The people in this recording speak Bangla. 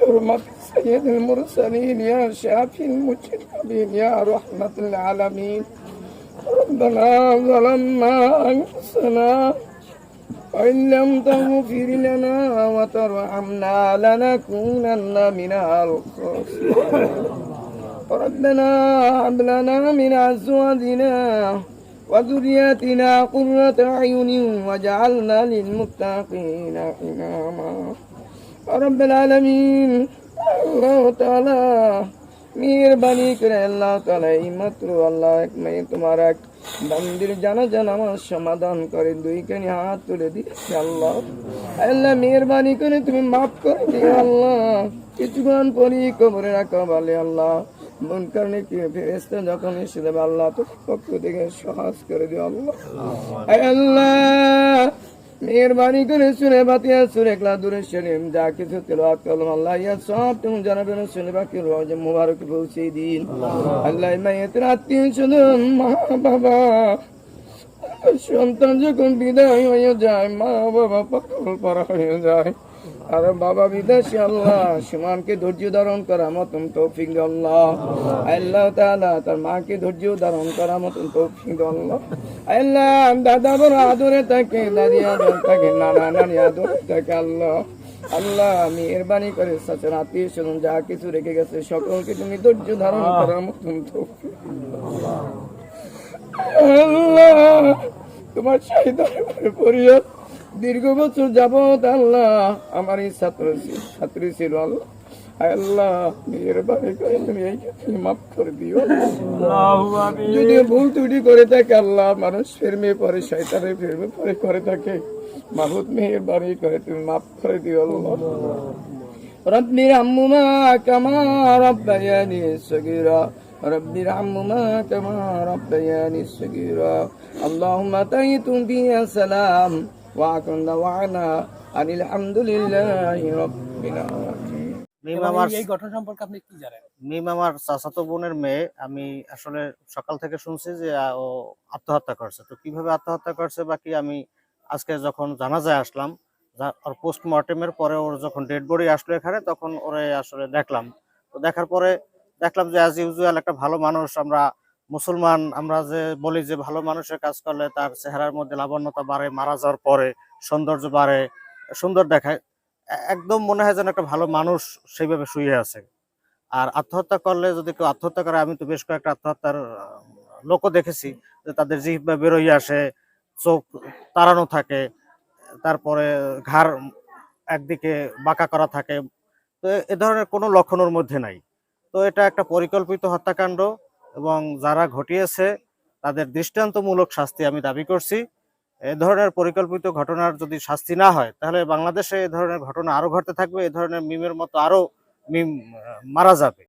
حرمة سيد المرسلين يا شافي المجرمين يا رحمة العالمين. ربنا ظلمنا أنفسنا وإن لم تغفر لنا وترحمنا لنكونن من الخاسرين. ربنا هب لنا من أزواجنا وذرياتنا قرة أعين واجعلنا للمتقين إماما. رب العالمين আল্লাহ তাআলা মেহরবানি করে আল্লাহ তাআলা এই মাত্র আল্লাহ এক মেয়ে তোমার এক বান্দির জানা জানা আমার সমাধান করে দুই কানি হাত তুলে দিয়েছে আল্লাহ আল্লাহ মেহরবানি করে তুমি মাফ করে দিও আল্লাহ কিছুক্ষণ পরই কবরে রাখো বলে আল্লাহ মন কারণে কি ফেরেস্তা যখন এসে দেবে আল্লাহ তো পক্ষ থেকে সহজ করে দিও আল্লাহ আয় আল্লাহ মেহরবানি করে শুনে বাতিয়া সুরে একলা দূরে শরীম যা কিছু তেলাওয়াত করলাম আল্লাহ ইয়া সব তুমি জানাবেন শুনে বাকি রোজ মুবারক পৌঁছে দিন। আল্লাহ। মায়ের আত্মীয় শুধু মা বাবা। সন্তান যখন বিদায় হয়ে যায় মা বাবা পাগল পারা হয়ে যায়। আর বাবা বিদেশে আল্লাহ। সুমানকে ধৈর্য ধারণ করা মতন তৌফিক আল্লাহ। আল্লাহ তাআলা তার মাকে ধৈর্য ধারণ করা মতন তৌফিক আল্লাহ। আল্লাহ দাদা বড় আদরে থাকে দাদি আদর থাকে নানা নানি আদরে থাকে আল্লাহ। আল্লাহ মেহরবানি করে সাথে আত্মীয় স্বজন যা কিছু রেখে গেছে সকলকে তুমি ধৈর্য ধারণ করার মতন তৌফিক আল্লাহ। তোমার পরিয়াদ দীর্ঘ বছর যাবত আল্লাহ আমার এই ছাত্র ছিল- ছাত্রী ছিল আল্লাহ আয় আল্লাহ মেহরবানি করে তুমি এই ক্ষেত্রে মাফ করে দিও যদি ভুল ত্রুটি করে থাকে আল্লাহ মানুষ ফিরমে পরে শয়তানের ফিরমে পরে করে থাকে মাহুদ মেহরবানি করে তুমি মাফ করে দিও আল্লাহ رب ارحمهما كما ربياني صغيرا رب ارحمهما كما ربياني صغيرا اللهم تيتم بي سلام ওয়াকুন আনিল হামদুলিল্লাহি সম্পর্কে মিম আমার চাচাতো বোনের মেয়ে। আমি আসলে সকাল থেকে শুনছি যে ও আত্মহত্যা করছে। তো কীভাবে আত্মহত্যা করছে আমি আজকে যখন আসলাম পরে ওর যখন ডেড বডি আসলো এখানে তখন ওরে আসলে দেখলাম। তো দেখার পরে দেখলাম যে আজ ইউজুয়াল একটা ভালো মানুষ। আমরা মুসলমান, আমরা যে বলি যে ভালো মানুষের কাজ করলে তার চেহারার মধ্যে লাবণ্যতা বাড়ে, মারা যাওয়ার পরে সৌন্দর্য বাড়ে, সুন্দর দেখায়। একদম মনে হয় যেন একটা ভালো মানুষ সেইভাবে শুয়ে আছে। আর আত্মহত্যা করলে যদি কেউ আত্মহত্যা করে, আমি তো বেশ কয়েকটা আত্মহত্যার লোকও দেখেছি যে তাদের জিহ্বা বেরোই আসে, চোখ তাড়ানো থাকে, তারপরে ঘাড় একদিকে বাঁকা করা থাকে। তো এ ধরনের কোনো লক্ষণ ওর মধ্যে নাই। তো এটা একটা পরিকল্পিত হত্যাকাণ্ড। এবং যারা ঘটিয়েছে, তাদের দৃষ্টান্তমূলক শাস্তি আমি দাবি করছি। এ ধরনের পরিকল্পিত ঘটনার যদি শাস্তি না হয়, তাহলে বাংলাদেশে এ ধরনের ঘটনা আরও ঘটতে থাকবে, এ ধরনের মিমের মতো আরও মিম মারা যাবে।